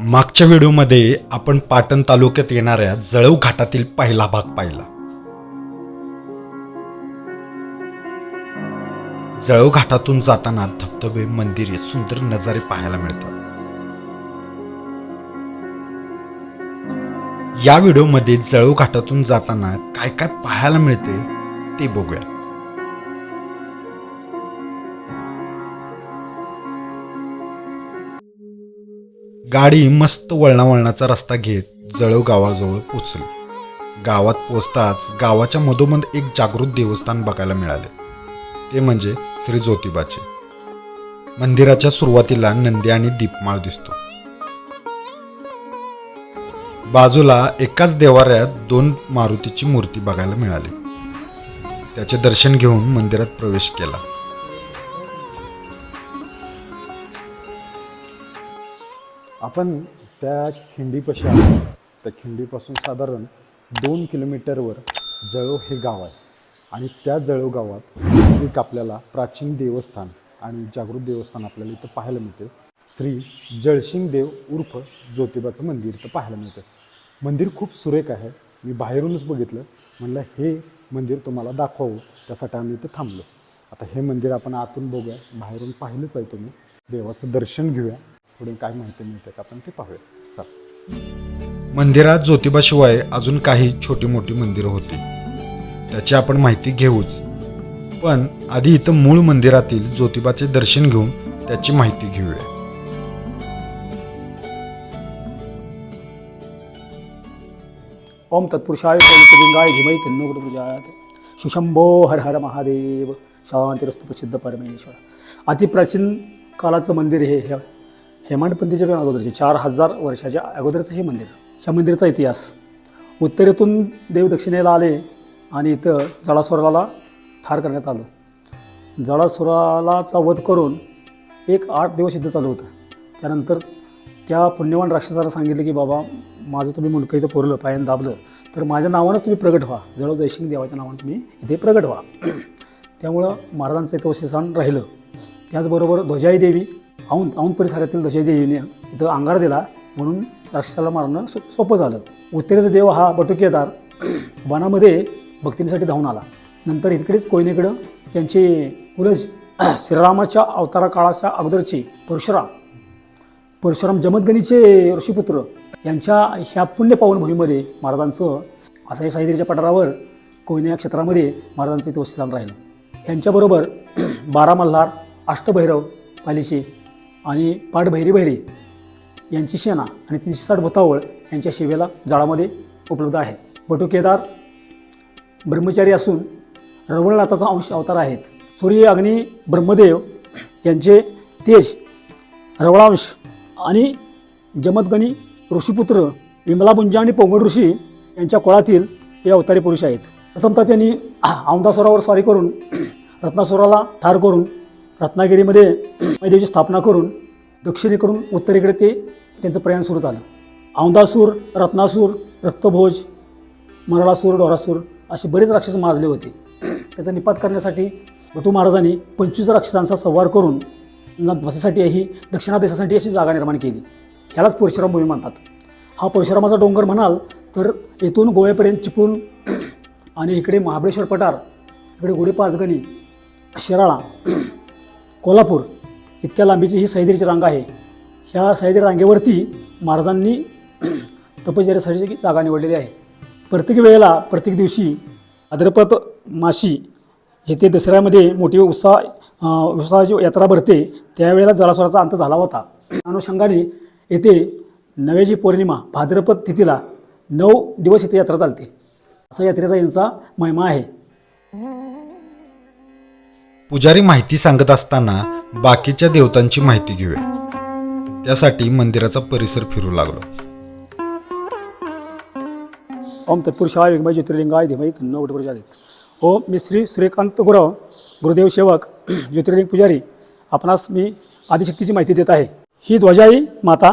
मागच्या व्हिडिओमध्ये आपण पाटण तालुक्यात येणाऱ्या जळव घाटातील पहिला भाग पाहिला. जळव घाटातून जाताना धबधबे मंदिरे सुंदर नजारे पाहायला मिळतात. या व्हिडिओमध्ये जळव घाटातून जाताना काय काय पाहायला मिळते ते बघूया. गाडी मस्त वळणा वळणाचा रस्ता घेत जळव गावाजवळ पोचली. गावात पोचताच गावाच्या मधोमध एक जागृत देवस्थान बघायला मिळाले. ते म्हणजे श्री ज्योतिबाचे. मंदिराच्या सुरुवातीला नंदी आणि दीपमाळ दिसतो. बाजूला एकाच देवाऱ्यात दोन मारुतीची मूर्ती बघायला मिळाली. त्याचे दर्शन घेऊन मंदिरात प्रवेश केला. आपण त्या खिंडीपाशी आलो त्या खिंडीपासून साधारण दोन किलोमीटरवर जळो हे गाव आहे. आणि त्या जळो गावात एक आपल्याला प्राचीन देवस्थान आणि जागृत देवस्थान आपल्याला इथं पाहायला मिळते. श्री जळशिंग देव उर्फ ज्योतिबाचं मंदिर इथं पाहायला मिळतं. मंदिर खूप सुरेख आहे. मी बाहेरूनच बघितलं. म्हणलं हे मंदिर तुम्हाला दाखवावं. त्यासाठी आम्ही इथं थांबलो. आता हे मंदिर आपण आतून बघूया. बाहेरून पाहिलंच आहे तुम्ही. देवाचं दर्शन घेऊया. पुढे काय माहिती मिळते का आपण ते पाहूया. चल. मंदिरात ज्योतिबाशिवाय अजून काही छोटी मोठी मंदिरं होती. त्याची आपण माहिती घेऊच. पण आधी इथं मूळ मंदिरातील ज्योतिबाचे दर्शन घेऊन त्याची माहिती घेऊया. ओम तत्पुरुषाय लिंगाय धीमहि तन्नो गुरु प्रजात सुशंभो हर हर महादेव. शांतिरस्तु प्रसिद्ध परमेश्वर. अतिप्राचीन कालाचं मंदिर हे हे हेमाडपंथीच्या पण अगोदरचे चार हजार वर्षाच्या अगोदरचं हे मंदिर ह्या मंदिराचा इतिहास. उत्तरेतून देव दक्षिणेला आले आणि इथं जळासुराला ठार करण्यात आलं. जळासुरालाचा वध करून एक आठ दिवस इथं चालू होतं. त्यानंतर त्या पुण्यवान राक्षसाला सांगितलं की बाबा माझं तुम्ही मुलकं इथं पुरलं पायानं दाबलं तर माझ्या नावानंच तुम्ही प्रगट व्हा. जळव जयसिंग देवाच्या नावानं तुम्ही इथे प्रगट व्हा. त्यामुळं महाराजांचं इथं वशिस्थान राहिलं. त्याचबरोबर ध्वजाई देवी औंध औंध परिसरातील दशदेवीने देवीने इथं अंगार दिला. म्हणून राक्षसाला मारणं सो सोपं झालं. उत्तरेचा देव हा बटुकेदार वनामध्ये भक्तीसाठी धावून आला. नंतर इकडेच कोयनेकडं त्यांचे उलज श्रीरामाच्या अवतारा काळाच्या अगोदरचे परशुराम. परशुराम जमदगणीचे ऋषीपुत्र. यांच्या ह्या पुण्य पावनभूमीमध्ये महाराजांचं आसाई साहित्याच्या पठारावर कोयना या क्षेत्रामध्ये महाराजांचं इथे वस्तीस्थान राहिलं. यांच्याबरोबर बारा मल्हार अष्टभैरव पालिशी आणि पाठभैरीभैरी यांची सेना आणि तीनशे साठ भुतावळ यांच्या सेवेला जाळामध्ये उपलब्ध आहे. बटू केदार ब्रह्मचारी असून रवळनाथाचा अंश अवतार आहेत. सूर्य अग्नी ब्रह्मदेव यांचे तेज रवळांश आणि जमदगणी ऋषीपुत्र विमलाबुंजा आणि पोंगड ऋषी यांच्या कुळातील हे अवतारी पुरुष आहेत. प्रथमतः त्यांनी औंदासुरावर स्वारी करून रत्नासुराला ठार करून रत्नागिरीमध्ये मैदेवची स्थापना करून दक्षिणेकडून उत्तरेकडे ते त्यांचं प्रयाण सुरू झालं. औंदासूर रत्नासूर रक्तभोज मरळासूर डोरासूर असे बरेच राक्षस माजले होते. त्याचा निपात करण्यासाठी भटू महाराजांनी पंचवीस राक्षसांचा संवार करून बसासाठी ही दक्षिणादेशासाठी अशी जागा निर्माण केली. ह्यालाच परशुराम भूमी म्हणतात. हा परशुरामाचा डोंगर म्हणाल तर येथून गोव्यापर्यंत चिपळूण आणि इकडे महाबळेश्वर पठार इकडे गुढे पाचगणी शिराळा कोल्हापूर इतक्या लांबीची ही सह्याद्रीची रांग आहे. ह्या सह्याद्री रांगेवरती महाराजांनी तपश्चर्यासाठी जागा निवडलेली आहे. प्रत्येक वेळेला प्रत्येक दिवशी भाद्रपद माशी येथे दसऱ्यामध्ये मोठी उत्साह उत्साहाची यात्रा भरते. त्यावेळेला जलास्वराचा अंत झाला होता. अनुषंगाने येथे नव्याची पौर्णिमा भाद्रपद तिथीला नऊ दिवस इथे यात्रा चालते. असा यात्रेचा यांचा महिमा आहे. पुजारी माहिती सांगत असताना बाकीच्या देवतांची माहिती घेऊया. त्यासाठी मंदिराचा परिसर फिरू लागलो. ओम तत्पुरुषाय विमय ज्योतिर्लिंगाय धीमहि नऊ गुरु प्रजादेत ओम मी श्री श्रीकांत गुरव गुरुदेव सेवक ज्योतिर्लिंग पुजारी. आपणास मी आदिशक्तीची माहिती देत आहे. ही ध्वजाई माता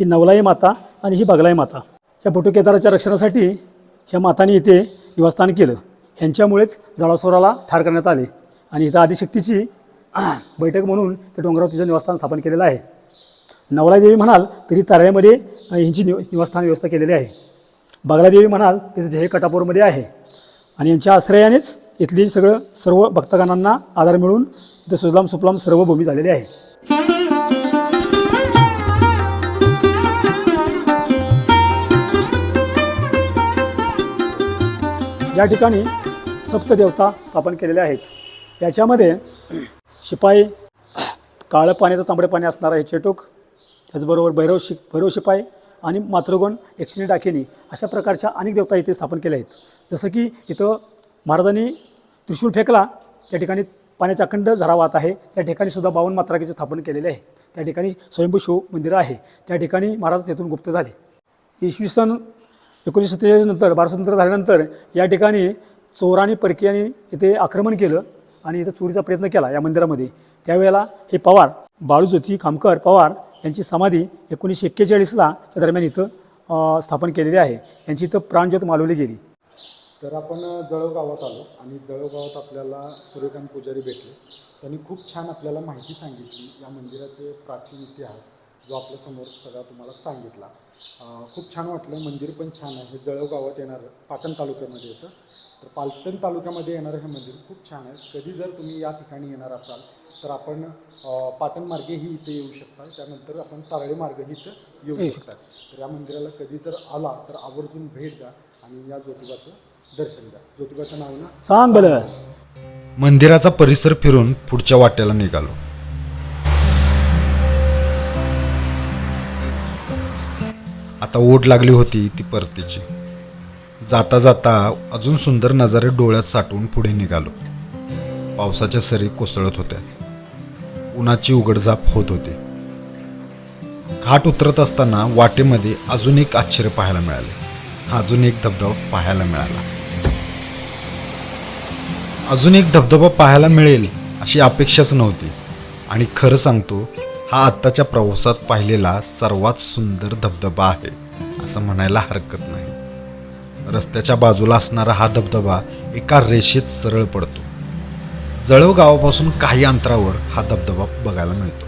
ही नवलाई माता आणि ही बगलाई माता. या बटुकेदाराच्या रक्षणासाठी ह्या माताने इथे निवासस्थान केलं. ह्यांच्यामुळेच जळासोराला ठार करण्यात आले. आणि इथं आदिशक्तीची बैठक म्हणून त्या डोंगरावर तिचं निवासस्थान स्थापन केलेलं आहे. नवलाई देवी म्हणाल तरी तारळ्यामध्ये यांची निव निवासस्थान व्यवस्था केलेली आहे. बागलादेवी म्हणाल तिथं हे कटापूरमध्ये आहे. आणि यांच्या आश्रयानेच इथली सगळं सर्व भक्तगणांना आधार मिळून इथं सुजलाम सुफलाम सर्व भूमी झालेली आहे. या ठिकाणी सप्तदेवता स्थापन केलेल्या आहेत. याच्यामध्ये शिपाई काळं पाण्याचं तांबडे पाणी असणारा हे चेटूक त्याचबरोबर भैरव शि भैरव शिपाई आणि मातृगण यक्षिणी डाकिनी अशा प्रकारच्या अनेक देवता इथे स्थापन केल्या आहेत. जसं की इथं महाराजांनी त्रिशूळ फेकला त्या ठिकाणी पाण्याचा अखंड झरा वाहत आहे त्या ठिकाणी सुद्धा बावन मात्राकीचे स्थापन केलेले आहे. त्या ठिकाणी स्वयंभू शिव मंदिरं आहे त्या ठिकाणी महाराज तेथून गुप्त झाले. इसवी सन एकोणीसशे सत्तेचाळीस नंतर भारत स्वतंत्र झाल्यानंतर या ठिकाणी चोरांनी परकीयांनी इथे आक्रमण केलं. आणि इथं चोरीचा प्रयत्न केला या मंदिरामध्ये. त्यावेळेला हे पवार बाळूज्योती खामकर पवार यांची समाधी एकोणीसशे एक्केचाळीसला च्या दरम्यान इथं स्थापन केलेली आहे. यांची इथं प्राणज्योत मालवली गेली. तर आपण जळगाव गावात आलो आणि जळगाव आपल्याला सूर्यकांत पुजारी भेटले. त्यांनी खूप छान आपल्याला माहिती सांगितली. या मंदिराचे प्राचीन इतिहास जो आपल्यासमोर सगळा तुम्हाला सांगितला. खूप छान वाटलं मंदिर पण छान आहे. हे जळगाव गावात येणारं पाटण तालुक्यामध्ये येतं. तर पाटण तालुक्यामध्ये येणारं हे मंदिर खूप छान आहे. कधी जर तुम्ही या ठिकाणी येणार असाल तर आपण पाटण मार्गेही इथे येऊ शकता. त्यानंतर आपण तारळे मार्गही इथं येऊ शकता. तर या मंदिराला कधी जर आला तर आवर्जून भेट द्या आणि या ज्योतिबाचं दर्शन द्या ज्योतिबाचं नाव ना मंदिराचा परिसर फिरून पुढच्या वाट्याला निघालो. आता ओढ लागली होती ती परतीची. जाता जाता अजून सुंदर नजारे डोळ्यात साठवून पुढे निघालो. पावसाच्या सरी कोसळत होत्या. उन्हाची उघडझाप होत होती. घाट उतरत असताना वाटेमध्ये अजून एक आश्चर्य पाहायला मिळाले. अजून एक धबधबा पाहायला मिळाला. अजून एक धबधबा पाहायला मिळेल अशी अपेक्षाच नव्हती. आणि खरं सांगतो हा आत्ताच्या प्रवासात पाहिलेला सर्वात सुंदर धबधबा आहे असं म्हणायला हरकत नाही. रस्त्याच्या बाजूला असणारा हा धबधबा एका रेषेत सरळ पडतो. जळव गावापासून काही अंतरावर हा धबधबा बघायला मिळतो.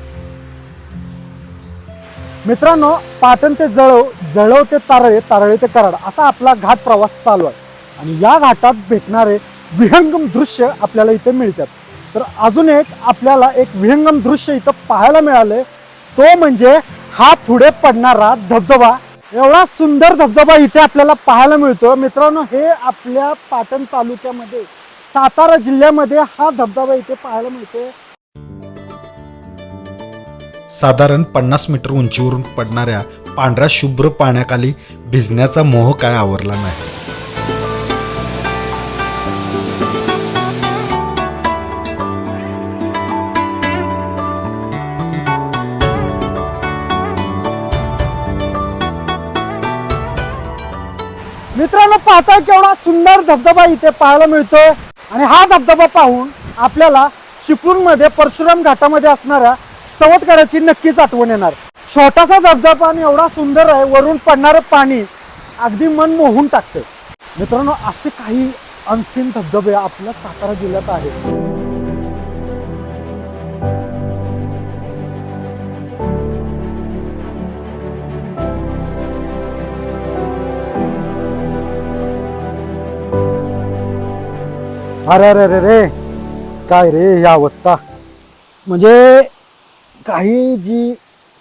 मित्रांनो पाटण ते जळव जळव ते तारळे तारळे ते कराड असा आपला घाट प्रवास चालू आहे. आणि या घाटात भेटणारे विहंगम दृश्य आपल्याला इथे मिळतात. तर अजून एक आपल्याला एक विहंगम दृश्य इथं पाहायला मिळाले तो म्हणजे हा पुढे पडणारा धबधबा. एवढा सुंदर धबधबा इथे आपल्याला पाहायला मिळतो मित्रांनो हे आपल्या पाटण तालुक्यामध्ये सातारा जिल्ह्यामध्ये हा धबधबा इथे पाहायला मिळतो साधारण पन्नास मीटर उंचीवरून पडणाऱ्या पांढऱ्या शुभ्र पाण्याखाली भिजण्याचा मोह काय आवरला नाही. मित्रांनो पाहता केवढा सुंदर धबधबा इथे पाहायला मिळतोय. आणि हा धबधबा पाहून आपल्याला चिपळूणमध्ये परशुराम घाटामध्ये असणाऱ्या सवतकड्याची नक्कीच आठवण येणार. छोटासा धबधबा आणि एवढा सुंदर आहे वरून पडणारं पाणी अगदी मन मोहून टाकते मित्रांनो असे काही अनसीन धबधबे आपल्या सातारा जिल्ह्यात आहेत. अरे अरे अरे रे काय रे ही अवस्था. म्हणजे काही जी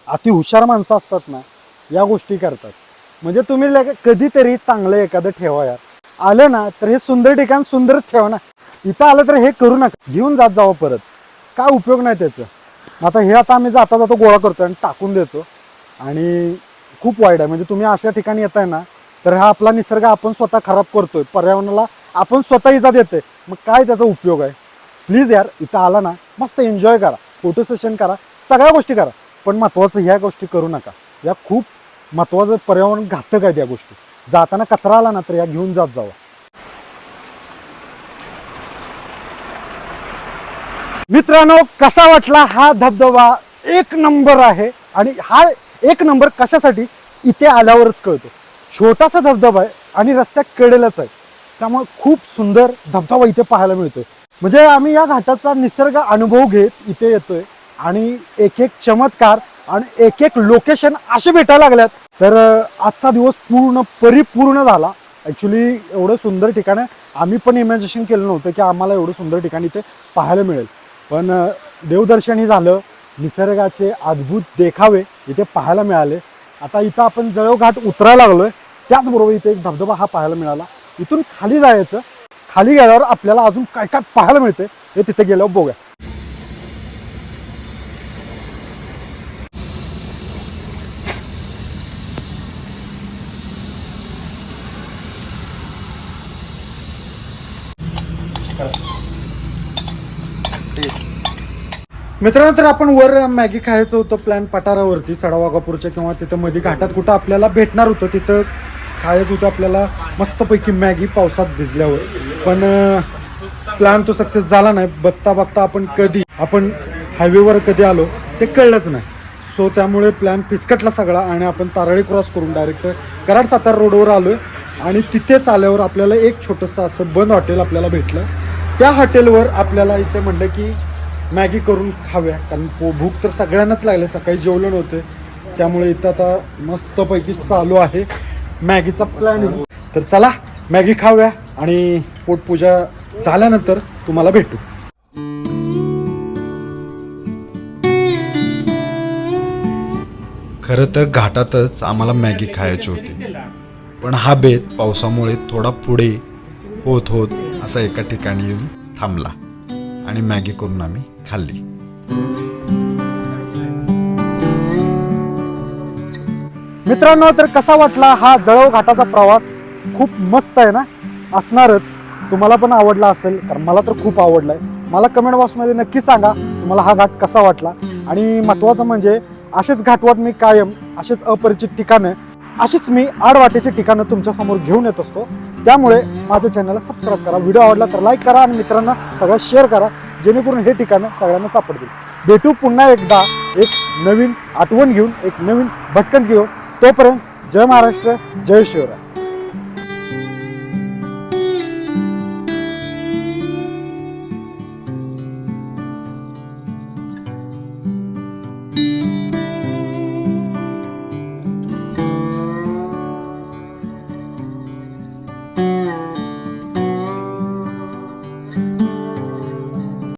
अति हुशार माणसं असतात ना या गोष्टी करतात. म्हणजे तुम्ही लगे- कधीतरी चांगलं एखादं ठेवा यार आलं ना तर हे सुंदर ठिकाण सुंदरच ठेवा ना. इथं आलं तर हे करू नका. घेऊन जात जावं परत. काय उपयोग नाही त्याचं. आता हे आता आम्ही जाता जाता गोळा करतो आणि टाकून देतो. आणि खूप वाईट आहे. म्हणजे तुम्ही अशा ठिकाणी येताय ना तर हा आपला निसर्ग आपण स्वतः खराब करतोय. पर्यावरणाला आपण स्वतः इजा देतोय. मग काय त्याचा उपयोग आहे? प्लीज यार इथं आला ना मस्त एन्जॉय करा. फोटो सेशन करा सगळ्या गोष्टी करा. पण महत्वाचं ह्या गोष्टी करू नका. या खूप महत्वाचं पर्यावरण घातक आहेत या गोष्टी. जाताना कचरा आला ना तर या घेऊन जात जावा. मित्रांनो कसा वाटला हा धबधबा? एक नंबर आहे. आणि हा एक नंबर कशासाठी? इथे आल्यावरच कळतो. छोटासा धबधबा आहे आणि रस्त्या कडेलाच आहे. त्यामुळे खूप सुंदर धबधबा इथे पाहायला मिळतोय. म्हणजे आम्ही या घाटाचा निसर्ग अनुभव घेत इथे येतोय. आणि एक एक चमत्कार आणि एक एक लोकेशन असे भेटायला लागल्यात. तर आजचा दिवस पूर्ण परिपूर्ण झाला. ॲक्च्युली एवढं सुंदर ठिकाण आहे. आम्ही पण इमॅजिनेशन केलं नव्हतं की आम्हाला एवढं सुंदर ठिकाण इथे पाहायला मिळेल. पण देवदर्शनही झालं. निसर्गाचे अद्भुत देखावे इथे पाहायला मिळाले. आता इथं आपण जळव घाट उतरायला लागलोय. त्याचबरोबर इथे एक धबधबा हा पाहायला मिळाला. इथून खाली जायचं खाली गेल्यावर आपल्याला अजून काय काय पाहायला मिळते हे तिथे गेल्यावर बघूया. मित्रांनो तर आपण वर मॅगी खायचं होतं प्लॅन पठारावरती सडावागापूरच्या किंवा तिथं मध्ये घाटात कुठं आपल्याला भेटणार होतं तिथं खायचं होतं आपल्याला मस्तपैकी मॅगी पावसात भिजल्यावर. पण प्लॅन तो सक्सेस झाला नाही. बघता बघता आपण कधी आपण हायवेवर कधी आलो ते कळलंच नाही. सो त्यामुळे प्लॅन फिसकटला सगळा आणि आपण तारळी क्रॉस करून डायरेक्ट कराड सातारा रोडवर आलो आणि तिथेच आल्यावर आपल्याला एक छोटंसं असं बंद हॉटेल आपल्याला भेटलं. त्या हॉटेलवर आपल्याला इथे म्हणलं की मॅगी करून खाव्या कारण पो भूक तर सगळ्यांनाच लागले. सकाळी जेवलं नव्हते. त्यामुळे इथं आता मस्तपैकी चालू आहे. मॅगीचा प्लॅन आहे. तर चला मॅगी खाऊया आणि पोटपूजा झाल्यानंतर तुम्हाला भेटू. खरं तर घाटातच आम्हाला मॅगी खायची होती. पण हा बेत पावसामुळे थोडा पुढे होत होत असा एका ठिकाणी येऊन थांबला आणि मॅगी करून आम्ही खाल्ली. मित्रांनो तर कसा वाटला हा जळव घाटाचा प्रवास? खूप मस्त आहे ना? असणारच. तुम्हाला पण आवडला असेल कारण मला तर खूप आवडलाय. मला कमेंट बॉक्समध्ये नक्की सांगा तुम्हाला हा घाट कसा वाटला? आणि महत्त्वाचं म्हणजे असेच घाटवाट मी कायम असेच अपरिचित ठिकाणं अशीच मी आडवाटेची ठिकाणं तुमच्यासमोर घेऊन येत असतो. त्यामुळे माझ्या चॅनलला सबस्क्राईब करा. व्हिडिओ आवडला तर लाईक करा आणि मित्रांना सगळ्या शेअर करा जेणेकरून हे ठिकाणं सगळ्यांना सापडतील. भेटू पुन्हा एकदा एक नवीन आठवण घेऊन एक नवीन भटकन घेऊन. तोपर्यंत जय महाराष्ट्र जय शिवराय.